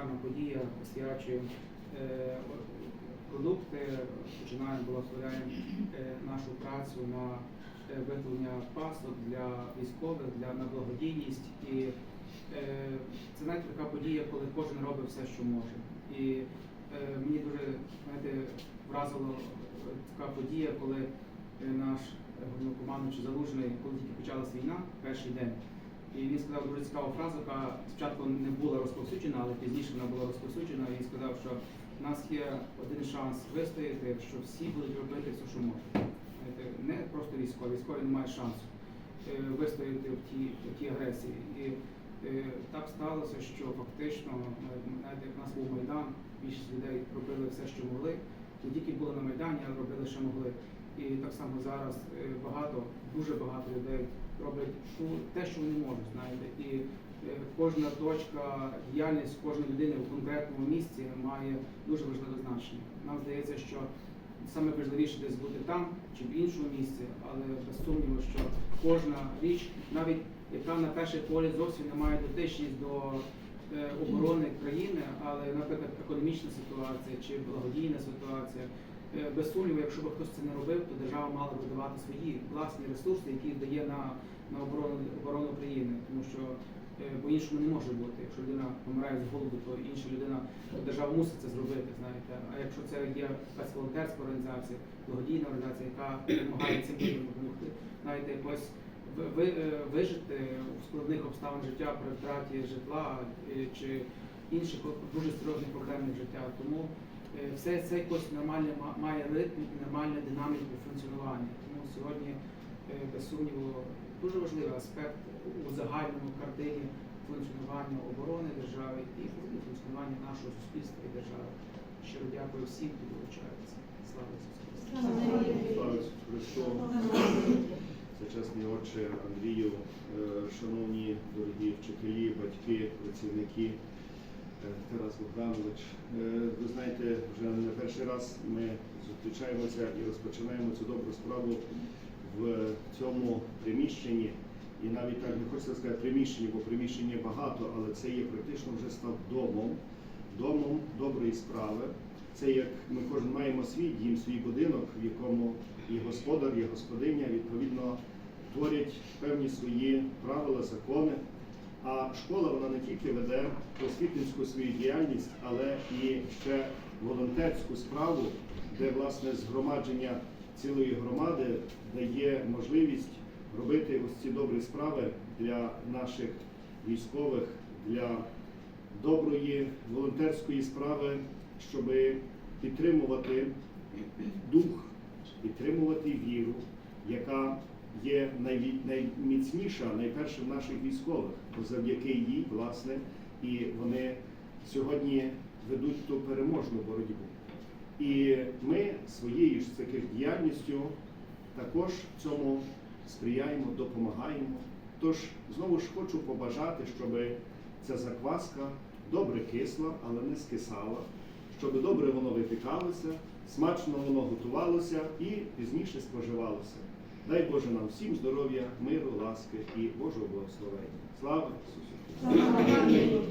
гарна подія, освячуємо е, продукти, починаємо, благословляємо е, нашу працю на е, виготовлення пасок для військових, для на благодійність. І це знаєте, така подія, коли кожен робить все, що може. І мені дуже знаєте, вразила така подія, коли наш головнокомандуючий залужний, коли тільки почалась війна, перший день. І він сказав дуже цікаву фразу, яка спочатку не була розповсюджена, але пізніше вона була розповсюджена. І він сказав, що в нас є один шанс вистояти, якщо всі будуть робити все, що можуть. Не просто військові, військові не мають шансу е, вистояти в тій, в тій агресії. І е, так сталося, що фактично, е, знаєте, як в нас був Майдан, більшість людей робили все, що могли. Не тільки були на Майдані, а робили, що могли. І так само зараз е, багато, дуже багато людей роблять те, що вони можуть, знаєте. І е, кожна точка, діяльність кожної людини в конкретному місці має дуже важливе значення. Нам здається, що саме важливіше десь бути там чи в іншому місці, але без сумніву, що кожна річ, навіть яка на перший погляд зовсім не має дотичність до е, оборони країни, але, наприклад, економічна ситуація чи благодійна ситуація. Е, Без сумніву, якщо б хтось це не робив, то держава мала б давати свої власні ресурси, які дає на, на оборону, оборону країни. Тому що е, по-іншому не може бути. Якщо людина помирає з голоду, то інша людина, держава мусить це зробити, знаєте. А якщо це є якась волонтерська організація, благодійна організація, яка допомагає цим людям допомогти, знаєте, якось е, вижити у складних обставин життя при втраті житла чи інших дуже серйозних проблемних життя. Тому все це якось нормальне має ритм і нормальну динаміку функціонування. Тому сьогодні, е, без сумніву, дуже важливий аспект у загальному картині функціонування оборони держави і функціонування нашого суспільства і держави. Щиро дякую всім, хто долучається. Слава Ісусу Ісусу Отче Андрію, е, шановні дорогі вчителі, батьки, працівники, е, Тарас Богданович. Е, Ви знаєте, вже не перший раз ми зустрічаємося і розпочинаємо цю добру справу в цьому приміщенні. І навіть так не хочеться сказати приміщенні, бо приміщення багато, але це є практично вже став домом, домом доброї справи. Це як ми кожен маємо свій дім, свій будинок, в якому і господар, і господиня відповідно творять певні свої правила, закони. А школа вона не тільки веде просвітницьку свою діяльність, але і ще волонтерську справу, де власне згромадження цілої громади дає можливість робити ось ці добрі справи для наших військових, для доброї волонтерської справи, щоб підтримувати дух, підтримувати віру, яка є найміцніша, найперше в наших військових, бо завдяки їй, власне, і вони сьогодні ведуть ту переможну боротьбу. І ми своєю ж таки діяльністю також цьому сприяємо, допомагаємо. Тож знову ж хочу побажати, щоб ця закваска добре кисла, але не скисала, щоб добре воно випікалося, смачно воно готувалося і пізніше споживалося. Дай Боже нам всім здоров'я, миру, ласки і Божого благословення. Слава Ісусу.